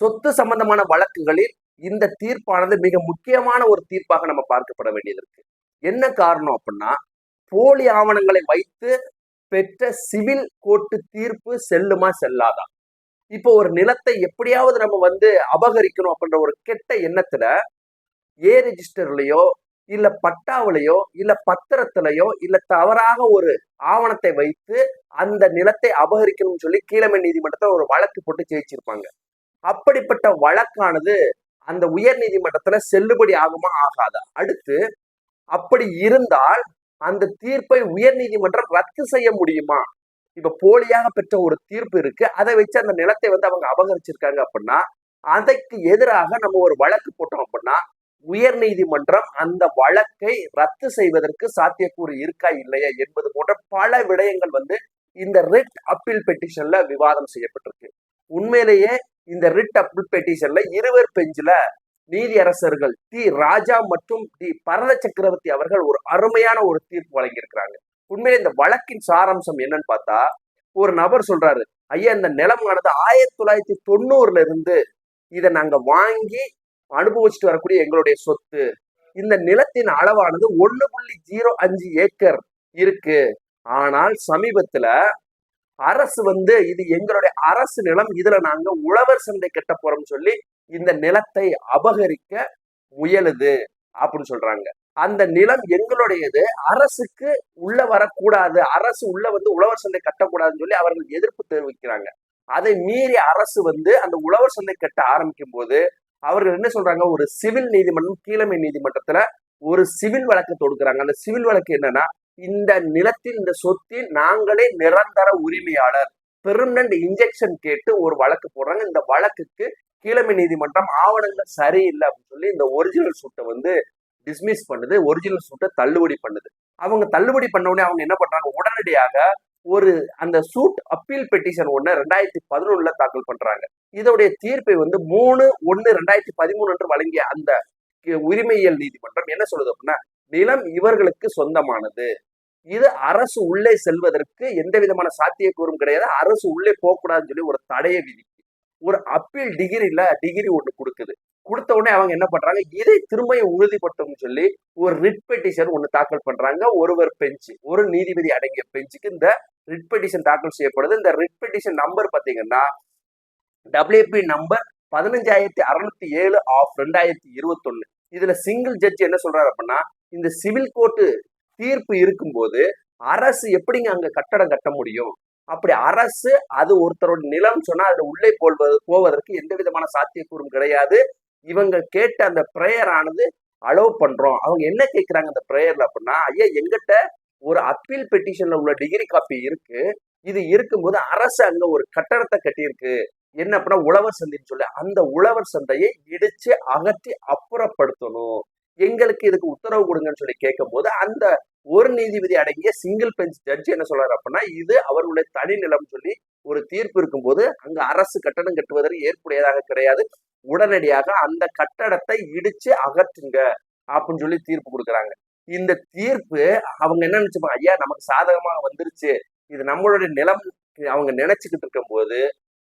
சொத்து சம்பந்தமான வழக்குகளில் இந்த தீர்ப்பானது மிக முக்கியமான ஒரு தீர்ப்பாக நம்ம பார்க்கப்பட வேண்டியது இருக்கு என்ன காரணம் அப்படின்னா போலி ஆவணங்களை வைத்து பெற்ற சிவில் கோர்ட்டு தீர்ப்பு செல்லுமா செல்லாதா? இப்போ ஒரு நிலத்தை எப்படியாவது நம்ம வந்து அபகரிக்கணும் அப்படின்ற ஒரு கெட்ட எண்ணத்துல ஏ ரெஜிஸ்டர்லயோ இல்ல பட்டாவிலையோ இல்ல பத்திரத்திலையோ இல்ல தவறாக ஒரு ஆவணத்தை வைத்து அந்த நிலத்தை அபகரிக்கணும்னு சொல்லி கீழமை நீதிமன்றத்தில் ஒரு வழக்கு போட்டு ஜெயிச்சிருப்பாங்க. அப்படிப்பட்ட வழக்கானது அந்த உயர் நீதிமன்றத்துல செல்லுபடி ஆகுமா ஆகாதா? அடுத்து அப்படி இருந்தால் அந்த தீர்ப்பை உயர் நீதிமன்றம் ரத்து செய்ய முடியுமா? இப்ப போலியாக பெற்ற ஒரு தீர்ப்பு இருக்கு. அதை வச்சு அந்த நிலத்தை வந்து அவங்க அபகரிச்சிருக்காங்க அப்படின்னா அதற்கு எதிராக நம்ம ஒரு வழக்கு போட்டோம் அப்படின்னா உயர் நீதிமன்றம் அந்த வழக்கை ரத்து செய்வதற்கு சாத்தியக்கூறு இருக்கா இல்லையா என்பது போன்ற பல விடயங்கள் வந்து இந்த ரிட் அப்பீல் பெட்டிஷன்ல விவாதம் செய்யப்பட்டிருக்கு. உண்மையிலேயே இந்த ரிட் அப்பீல் பெட்டிஷன்ல இருவர் பெஞ்சில நீதியரசர்கள் டி ராஜா மற்றும் டி பரத சக்கரவர்த்தி அவர்கள் ஒரு அருமையான ஒரு தீர்ப்பு வழங்கியிருக்கிறாங்க. உண்மையிலே இந்த வழக்கின் சாராம்சம் என்னன்னு பார்த்தா ஒரு நபர் சொல்றாரு ஐயா இந்த நிலமானது ஆயிரத்தி தொள்ளாயிரத்தி தொண்ணூறுல இருந்து இதை நாங்க வாங்கி அனுபவிச்சுட்டு வரக்கூடிய எங்களுடைய சொத்து. இந்த நிலத்தின் அளவானது ஒன்னு புள்ளி ஜீரோ அஞ்சு ஏக்கர் இருக்கு. ஆனால் சமீபத்துல அரசு வந்து இது எங்களுடைய அரசு நிலம் இதுல நாங்க உழவர் சந்தை கட்ட போறோம்னு சொல்லி இந்த நிலத்தை அபகரிக்க முயலுது அப்படின்னு சொல்றாங்க. அந்த நிலம் எங்களுடையது அரசுக்கு உள்ள வரக்கூடாது அரசு உள்ள வந்து உழவர் சந்தை கட்டக்கூடாதுன்னு சொல்லி அவர்கள் எதிர்ப்பு தெரிவிக்கிறாங்க. அதை மீறி அரசு வந்து அந்த உழவர் சந்தை கட்ட ஆரம்பிக்கும் போது அவர்கள் என்ன சொல்றாங்க ஒரு சிவில் நீதிமன்றம் கீழமை நீதிமன்றத்துல ஒரு சிவில் வழக்கு தொடுக்கிறாங்க. அந்த சிவில் வழக்கு என்னன்னா இந்த நிலத்தின் இந்த சொத்தின் நாங்களே நிரந்தர உரிமையாளர். பெர்மனன்ட் இன்ஜெக்ஷன் கேட்டு ஒரு வழக்கு போடுறாங்க. இந்த வழக்குக்கு கீழமை நீதிமன்றம் ஆவணங்கள் சரியில்லை அப்படின்னு சொல்லி இந்த ஒரிஜினல் சூட்டை வந்து டிஸ்மிஸ் பண்ணுது. ஒரிஜினல் சூட்டை தள்ளுபடி பண்ணுது. அவங்க தள்ளுபடி பண்ண உடனே அவங்க என்ன பண்றாங்க? உடனடியாக ஒரு அந்த சூட் அப்பீல் பெட்டிஷன் ஒன்று ரெண்டாயிரத்தி பதினொன்னுல தாக்கல் பண்றாங்க. இதோடைய தீர்ப்பை வந்து மூணு ஒன்னு ரெண்டாயிரத்தி பதிமூணு என்று வழங்கிய அந்த உரிமையியல் நீதிமன்றம் என்ன சொல்லுது அப்படின்னா நிலம் இவர்களுக்கு சொந்தமானது. இது அரசு உள்ளே செல்வதற்கு எந்த விதமான சாத்தியக்கூறும் கிடையாது. அரசு உள்ளே போகக்கூடாதுன்னு சொல்லி ஒரு தடையை விதிக்கு ஒரு அப்பீல் டிகிரியில டிகிரி ஒன்று கொடுக்குது. கொடுத்த உடனே அவங்க என்ன பண்றாங்க? இதை திரும்பியும் உறுதிப்படுத்தணும்னு சொல்லி ஒரு ரிட் பெட்டிஷன் ஒன்று தாக்கல் பண்றாங்க. ஒருவர் பெஞ்சு ஒரு நீதிபதி அடங்கிய பெஞ்சுக்கு இந்த ரிட் பெட்டிஷன் தாக்கல் செய்யப்படுது. இந்த ரிட் பெட்டிஷன் நம்பர் பார்த்தீங்கன்னா டபிள்யூபி நம்பர் பதினஞ்சாயிரத்தி அறுநூத்தி ஏழு ஆஃப் ரெண்டாயிரத்தி இருபத்தொன்னு. இதுல சிங்கிள் ஜட்ஜ் என்ன சொல்றாரு அப்படின்னா இந்த சிவில் கோர்ட்டு தீர்ப்பு இருக்கும்போது அரசு எப்படிங்க அங்க கட்டடம் கட்ட முடியும்? அப்படி அரசு அது ஒருத்தரோட நிலம் சொன்னா அதுல உள்ளே போல்வது போவதற்கு எந்த விதமான சாத்தியக்கூறும் கிடையாது. இவங்க கேட்ட அந்த பிரேயர் ஆனது அலோவ் பண்றோம். அவங்க என்ன கேட்கிறாங்க அந்த பிரேயர்ல அப்படின்னா ஐயா எங்கிட்ட ஒரு அப்பீல் பெட்டிஷன்ல உள்ள டிகிரி காப்பி இருக்கு. இது இருக்கும்போது அரசு அங்க ஒரு கட்டடத்தை கட்டியிருக்கு. என்ன அப்படின்னா உழவர் சந்தைன்னு சொல்லி அந்த உழவர் சந்தையை இடிச்சு அகற்றி அப்புறப்படுத்தணும். எங்களுக்கு இதுக்கு உத்தரவு கொடுங்கன்னு சொல்லி கேட்கும்போது அந்த ஒரு நீதிபதி அடங்கிய சிங்கிள் பெஞ்ச் ஜட்ஜ் என்ன சொல்றாரு அப்படின்னா இது அவர்களுடைய தனி நிலம் சொல்லி ஒரு தீர்ப்பு இருக்கும்போது அங்க அரசு கட்டணம் கட்டுவதற்கு ஏற்புடையதாக கிடையாது. உடனடியாக அந்த கட்டடத்தை இடிச்சு அகற்றுங்க அப்படின்னு சொல்லி தீர்ப்பு கொடுக்குறாங்க. இந்த தீர்ப்பு அவங்க என்ன நினைச்சுப்பாங்க ஐயா நமக்கு சாதகமாக வந்துருச்சு. இது நம்மளுடைய நிலம் அவங்க நினைச்சுக்கிட்டு இருக்கும் போது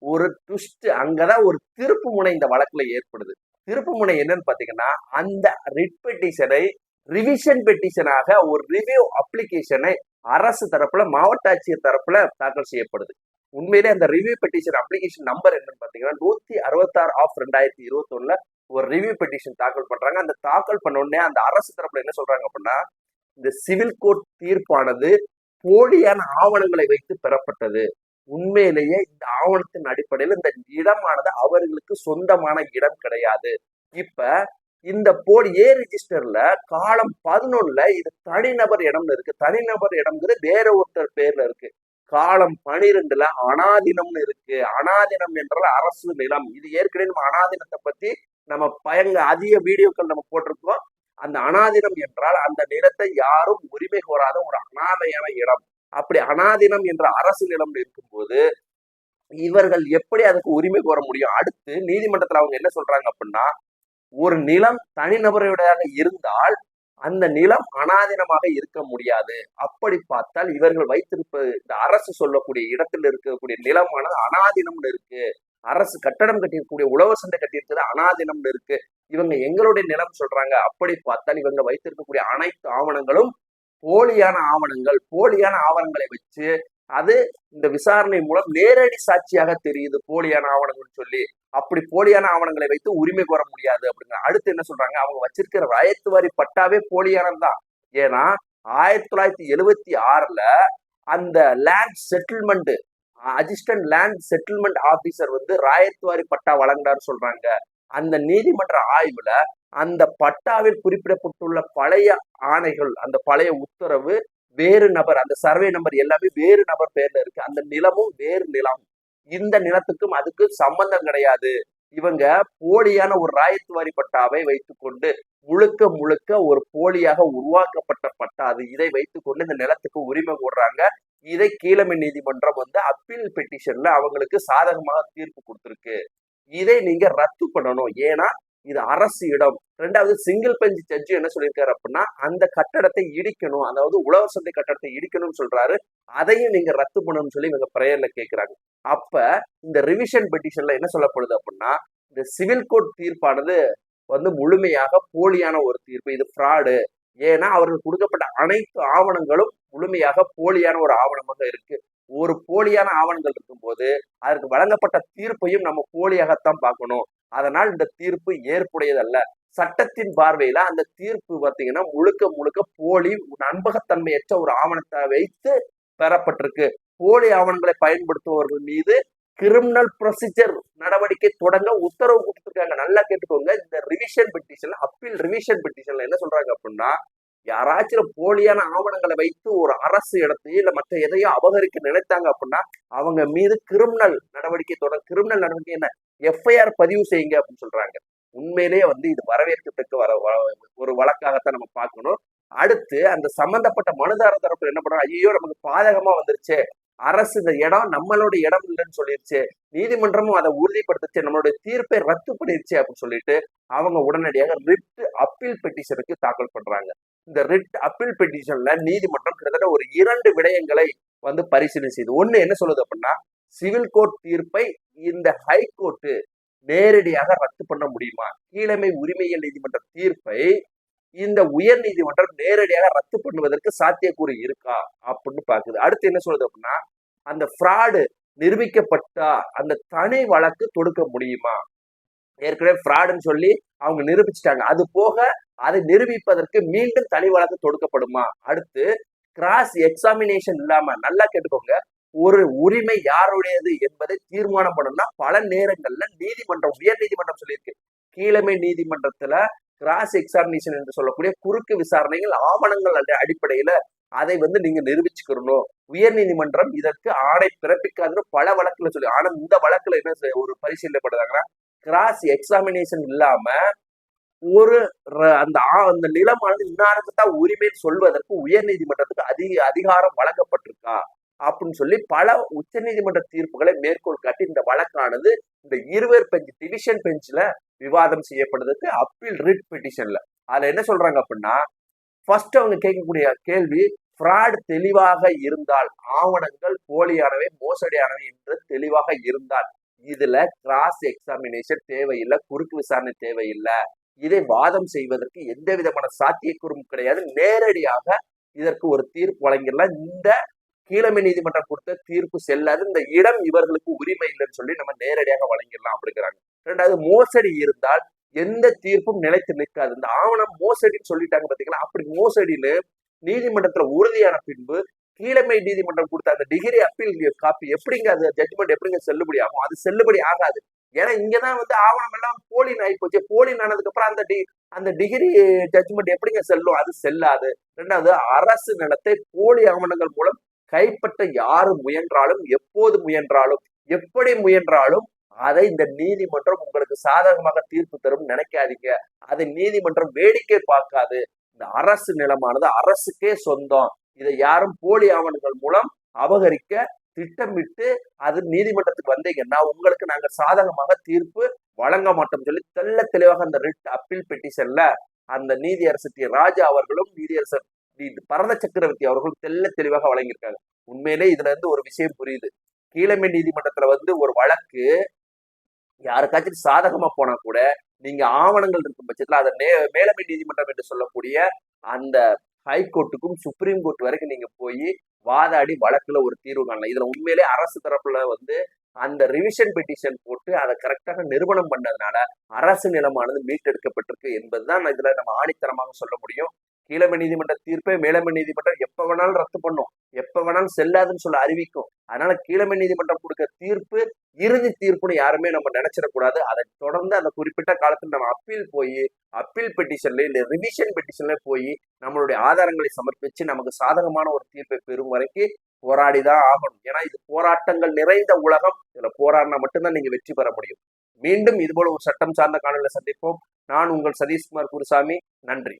ஒரு ட்விஸ்ட் அங்கதான் ஒரு திருப்பு முனை இந்த வழக்குல ஏற்படுது. திருப்பு முனை என்னன்னு பாத்தீங்கன்னா அந்த ரிட் பெட்டிஷனை ரிவிஷன் பெட்டிஷனாக ஒரு ரிவ்யூ அப்ளிகேஷனை அரசு தரப்புல மாவட்ட ஆட்சியர் தரப்புல தாக்கல் செய்யப்படுது. உண்மையிலே அந்த ரிவ்யூ பெட்டிஷன் அப்ளிகேஷன் நம்பர் என்னன்னு பாத்தீங்கன்னா நூத்தி அறுபத்தாறு ஆஃப் ரெண்டாயிரத்தி இருபத்தி ஒரு ரிவ்யூ பெட்டிஷன் தாக்கல் பண்றாங்க. அந்த தாக்கல் பண்ண உடனே அந்த அரசு தரப்புல என்ன சொல்றாங்க அப்படின்னா இந்த சிவில் கோர்ட் தீர்ப்பானது போலியான ஆவணங்களை வைத்து பெறப்பட்டது. உண்மையிலேயே இந்த ஆவணத்தின் அடிப்படையில் இந்த இடமானது அவர்களுக்கு சொந்தமான இடம் கிடையாது. இப்ப இந்த போலி ஏ ரிஜிஸ்டர்ல காலம் பதினொன்னுல இது தனிநபர் இடம்னு இருக்கு. தனிநபர் இடம்ங்கிறது வேற ஒருத்தர் பேர்ல இருக்கு. காலம் பனிரெண்டுல அனாதினம்னு இருக்கு. அனாதினம் என்றால் அரசு நிலம். இது ஏற்கனவே நம்ம அனாதினத்தை பத்தி நம்ம பயங்க அதிக வீடியோக்கள் நம்ம போட்டிருக்கோம் அந்த அனாதினம் என்றால் அந்த நிலத்தை யாரும் உரிமை கோராத ஒரு அனாதையான இடம். அப்படி அனாதீனம் என்ற அரசு நிலம் இருக்கும்போது இவர்கள் எப்படி அதுக்கு உரிமை கோர முடியும்? அடுத்து நீதிமன்றத்துல அவங்க என்ன சொல்றாங்க அப்படின்னா ஒரு நிலம் தனிநபருடையாக இருந்தால் அந்த நிலம் அனாதீனமாக இருக்க முடியாது. அப்படி பார்த்தால் இவர்கள் வைத்திருப்பது இந்த அரசு சொல்லக்கூடிய இடத்தில் இருக்கக்கூடிய நிலமானது அனாதீனம்னு இருக்கு. அரசு கட்டடம் கட்டியிருக்கக்கூடிய உழவர் சந்தை கட்டியிருக்கிறது அனாதீனம்னு இருக்கு. இவங்க எங்களுடைய நிலம் சொல்றாங்க. அப்படி பார்த்தால் இவங்க வைத்திருக்கக்கூடிய அனைத்து ஆவணங்களும் போலியான ஆவணங்கள் போலியான ஆவணங்களை வச்சு அது இந்த விசாரணை மூலம் நேரடி சாட்சியாக தெரியுது போலியான ஆவணங்கள்னு சொல்லி. அப்படி போலியான ஆவணங்களை வைத்து உரிமை கோர முடியாது அப்படிங்கிற அடுத்து என்ன சொல்றாங்க? அவங்க வச்சிருக்கிற ராயத்து வாரி பட்டாவே போலியானது தான். ஏன்னா ஆயிரத்தி தொள்ளாயிரத்தி எழுவத்தி ஆறுல அந்த land settlement assistant land settlement officer வந்து ராயத்துவாரி பட்டா வழங்கினார் சொல்றாங்க. அந்த நீதிமன்ற ஆய்வுல அந்த பட்டாவில் குறிப்பிடப்பட்டுள்ள பழைய ஆணைகள் அந்த பழைய உத்தரவு வேறு நபர் அந்த சர்வே நம்பர் எல்லாமே வேறு நபர் பேர்ல இருக்கு. அந்த நிலமும் வேறு நிலம். இந்த நிலத்துக்கும் அதுக்கு சம்பந்தம் கிடையாது. இவங்க போலியான ஒரு ராயத்துவாரி பட்டாவை வைத்துக்கொண்டு முழுக்க முழுக்க ஒரு போலியாக உருவாக்கப்பட்ட பட்டா அது. இதை வைத்துக்கொண்டு இந்த நிலத்துக்கு உரிமை கூடுறாங்க இதை கீழமை நீதிமன்றம் வந்து அப்பீல் பெட்டிஷன்ல அவங்களுக்கு சாதகமாக தீர்ப்பு கொடுத்துருக்கு. இதை நீங்க ரத்து பண்ணணும். ஏன்னா இது அரசு இடம். ரெண்டாவது சிங்கிள் பெஞ்ச் ஜட்ஜி என்ன சொல்லியிருக்காரு அப்படின்னா அந்த கட்டடத்தை இடிக்கணும். அதாவது உழவர் சந்தை கட்டடத்தை இடிக்கணும்னு சொல்றாரு. அதையும் நீங்க ரத்து பண்ணணும்னு சொல்லி இவங்க பிரேயர்ல கேட்கிறாங்க அப்ப இந்த ரிவிஷன் பெட்டிஷன்ல என்ன சொல்லப்படுது அப்படின்னா இந்த சிவில் கோர்ட் தீர்ப்பானது வந்து முழுமையாக போலியான ஒரு தீர்ப்பு. இது ஃப்ராடு ஏன்னா அவர்கள் கொடுக்கப்பட்ட அனைத்து ஆவணங்களும் முழுமையாக போலியான ஒரு ஆவணமாக இருக்கு. ஒரு போலியான ஆவணங்கள் இருக்கும்போது அதற்கு வழங்கப்பட்ட தீர்ப்பையும் நம்ம போலியாகத்தான் பார்க்கணும். அதனால் இந்த தீர்ப்பு ஏற்புடையதல்ல. சட்டத்தின் பார்வையில அந்த தீர்ப்பு பார்த்தீங்கன்னா முழுக்க முழுக்க போலி நண்பகத்தன்மையற்ற ஒரு ஆவணத்தை வைத்து பெறப்பட்டிருக்கு. போலி ஆவணங்களை பயன்படுத்துபவர்கள் மீது கிரிமினல் ப்ரொசீஜர் நடவடிக்கை தொடங்க உத்தரவு கொடுத்துருக்காங்க. நல்லா கேட்டுக்கோங்க. இந்த ரிவிஷன் பெட்டிஷன்ல அப்பீல் ரிவிஷன் பெட்டிஷன்ல என்ன சொல்றாங்க அப்படின்னா யாராச்சும் போலியான ஆவணங்களை வைத்து ஒரு அரசு இடத்தையோ இல்லை மற்ற எதையோ அபகரிக்க நினைத்தாங்க அப்படின்னா அவங்க மீது கிரிமினல் நடவடிக்கை தொடங்க கிரிமினல் நடவடிக்கை என்ன? எஃப்ஐஆர் பதிவு செய்யுங்க அப்படின்னு சொல்றாங்க. உண்மையிலேயே வந்து இது வரவேற்கத்தக்க வர ஒரு வழக்காகத்தான் நம்ம பார்க்கணும். அடுத்து அந்த சம்பந்தப்பட்ட மனுதாரர் தரப்பு என்ன பண்றாங்க ஐயோ நமக்கு பாதகமா வந்துருச்சு. அரசு இந்த இடம் நம்மளோட இடம் இல்லைன்னு சொல்லிருச்சு. நீதிமன்றமும் அதை உறுதிப்படுத்துச்சு. நம்மளுடைய தீர்ப்பை ரத்து பண்ணிருச்சு அப்படின்னு சொல்லிட்டு அவங்க உடனடியாக ரிட் அப்பீல் பெட்டிஷனுக்கு தாக்கல் பண்றாங்க. இந்த ரிட் அப்பீல் பெட்டிஷன்ல நீதிமன்றம் கிட்டத்தட்ட ஒரு இரண்டு விடயங்களை வந்து பரிசீலனை செய்து. ஒண்ணு என்ன சொல்லுது அப்படின்னா சிவில் கோர்ட் தீர்ப்பை இந்த ஹைகோர்ட்டு நேரடியாக ரத்து பண்ண முடியுமா? கீழமை உரிமையியல் நீதிமன்ற தீர்ப்பை இந்த உயர் நீதிமன்றம் நேரடியாக ரத்து பண்ணுவதற்கு சாத்தியக்கூறு இருக்கா? அப்படின்னு பாக்குது அடுத்து என்ன சொல்றது அப்படின்னா அந்த ஃப்ராடு நிரூபிக்கப்பட்டா அந்த தனி வழக்கு தொடுக்க முடியுமா? ஏற்கனவே ஃப்ராடுன்னு சொல்லி அவங்க நிரூபிச்சிட்டாங்க. அது போக அதை நிரூபிப்பதற்கு மீண்டும் தனி வழக்கு தொடுக்கப்படுமா? அடுத்து கிராஸ் எக்ஸாமினேஷன் இல்லாம நல்லா கேட்டுக்கோங்க. ஒரு உரிமை யாருடையது என்பதை தீர்மானம் பண்ணணும்னா பல நேரங்கள்ல நீதிமன்றம் உயர் நீதிமன்றம் சொல்லியிருக்கு. கீழமை நீதிமன்றத்துல கிராஸ் எக்ஸாமினேஷன் என்று சொல்லக்கூடிய குறுக்கு விசாரணைகள் ஆவணங்கள் அடிப்படையில அதை வந்து நீங்க நிரூபிச்சுக்கிறணும் உயர் நீதிமன்றம் இதற்கு ஆணை பிறப்பிக்காதுன்னு பல வழக்குல சொல்லி ஆனா இந்த வழக்குல என்ன ஒரு பரிசீலனைப்படுறாங்கன்னா கிராஸ் எக்ஸாமினேஷன் இல்லாம ஒரு அந்த அந்த நிலமானது இன்னாருக்கு தான் உரிமைன்னு சொல்வதற்கு உயர் நீதிமன்றத்துக்கு அதிக அதிகாரம் வழங்கப்பட்டிருக்கா? அப்படின்னு சொல்லி பல உச்ச நீதிமன்ற தீர்ப்புகளை மேற்கோள் காட்டி இந்த வழக்கானது இந்த இருவர் பெஞ்ச் டிவிஷன் பெஞ்சில் விவாதம் செய்யப்படுறதுக்கு அப்பீல் ரிட் பெட்டிஷன்ல. அதுல என்ன சொல்றாங்க அப்படின்னா ஃபர்ஸ்ட் அவங்க கேட்கக்கூடிய கேள்வி ஃப்ராட் தெளிவாக இருந்தால் ஆவணங்கள் போலியானவை மோசடியானவை என்று தெளிவாக இருந்தால் இதுல கிராஸ் எக்ஸாமினேஷன் தேவையில்லை குறுக்கு விசாரணை தேவையில்லை. இதை வாதம் செய்வதற்கு எந்த விதமான சாத்தியக்கூறும் கிடையாது. நேரடியாக இதற்கு ஒரு தீர்ப்பு வழங்கிடலாம். இந்த கீழமை நீதிமன்றம் கொடுத்த தீர்ப்பு செல்லாது. இந்த இடம் இவர்களுக்கு உரிமை இல்லைன்னு சொல்லி நம்ம நேரடியாக வழங்கிடலாம் அப்படிங்கிறாங்க. ரெண்டாவது மோசடி இருந்தால் எந்த தீர்ப்பும் நிலைத்து நிற்காது. இந்த ஆவணம் மோசடின்னு சொல்லிட்டாங்க பாத்தீங்களா? அப்படி மோசடின்னு நீதிமன்றத்துல உறுதியான பின்பு கீழமை நீதிமன்றம் கொடுத்த அந்த டிகிரி அப்பீல் காப்பி எப்படிங்க அது ஜட்ஜ்மெண்ட் எப்படிங்க செல்லுபடி ஆகும்? அது செல்லுபடி ஆகாது. ஏன்னா இங்கதான் வந்து ஆவணம் எல்லாம் போலின் ஆகி போச்சு. போலின் ஆனதுக்கு அப்புறம் அந்த டி அந்த டிகிரி ஜட்மெண்ட் எப்படிங்க செல்லும்? அது செல்லாது. ரெண்டாவது அரசு நிலத்தை போலி ஆவணங்கள் மூலம் கைப்பற்ற யாரு முயன்றாலும் எப்போது முயன்றாலும் எப்படி முயன்றாலும் அதை இந்த நீதிமன்றம் உங்களுக்கு சாதகமாக தீர்ப்பு தரும் நினைக்காதீங்க. அதை நீதிமன்றம் வேடிக்கை பார்க்காது. இந்த அரசு நிலமானது அரசுக்கே சொந்தம். இதை யாரும் போலி ஆவணங்கள் மூலம் அபகரிக்க திட்டமிட்டு அது நீதிமன்றத்துக்கு வந்தீங்கன்னா உங்களுக்கு நாங்க சாதகமாக தீர்ப்பு வழங்க மாட்டோம் சொல்லி தெல்ல தெளிவாக அந்த ரிட் அப்பீல் பெட்டிஷன்ல அந்த நீதியரசர் டி. ராஜா அவர்களும் நீதியரசர் பரத சக்கரவர்த்தி அவர்கள் தெல்ல தெளிவாக வழங்கியிருக்காங்க. உண்மையிலே இதுல இருந்து ஒரு விஷயம் புரியுது. கீழமை நீதிமன்றத்துல வந்து ஒரு வழக்கு யாருக்காச்சும் சாதகமா போனா கூட நீங்க ஆவணங்கள் இருக்கும் பட்சத்துல அதை நே மேலமை நீதிமன்றம் என்று சொல்லக்கூடிய அந்த ஹைகோர்ட்டுக்கும் சுப்ரீம் கோர்ட் வரைக்கும் நீங்க போய் வாதாடி வழக்குல ஒரு தீர்வு காணலாம். இதுல உண்மையிலே அரசு தரப்புல வந்து அந்த ரிவிஷன் பெட்டிஷன் போட்டு அதை கரெக்டாக நிறுவனம் பண்ணதுனால அரசு நிலமானது மீட்டெடுக்கப்பட்டிருக்கு என்பதுதான் இதுல நம்ம ஆணித்தரமாக சொல்ல முடியும். கீழமை நீதிமன்ற தீர்ப்பை மேலமை நீதிமன்றம் எப்ப வேணாலும் ரத்து பண்ணும். எப்ப வேணாலும் செல்லாதுன்னு சொல்ல அறிவிக்கும். அதனால கீழமை நீதிமன்றம் கொடுக்க தீர்ப்பு இறுதி தீர்ப்புன்னு யாருமே நம்ம நினைச்சிடக்கூடாது அதை தொடர்ந்து அந்த குறிப்பிட்ட காலத்தில் நம்ம அப்பீல் போய் அப்பீல் பெட்டிஷன்ல இல்ல ரிவிஷன் பெட்டிஷன்ல போய் நம்மளுடைய ஆதாரங்களை சமர்ப்பிச்சு நமக்கு சாதகமான ஒரு தீர்ப்பை பெறும் வரைக்கும் போராடிதான் ஆகணும். ஏன்னா இது போராட்டங்கள் நிறைந்த உலகம். இதுல போராடினா மட்டும்தான் நீங்க வெற்றி பெற முடியும். மீண்டும் இதுபோல ஒரு சட்டம் சார்ந்த காணொலியில் சந்திப்போம். நான் உங்கள் சதீஷ்குமார் குருசாமி. நன்றி.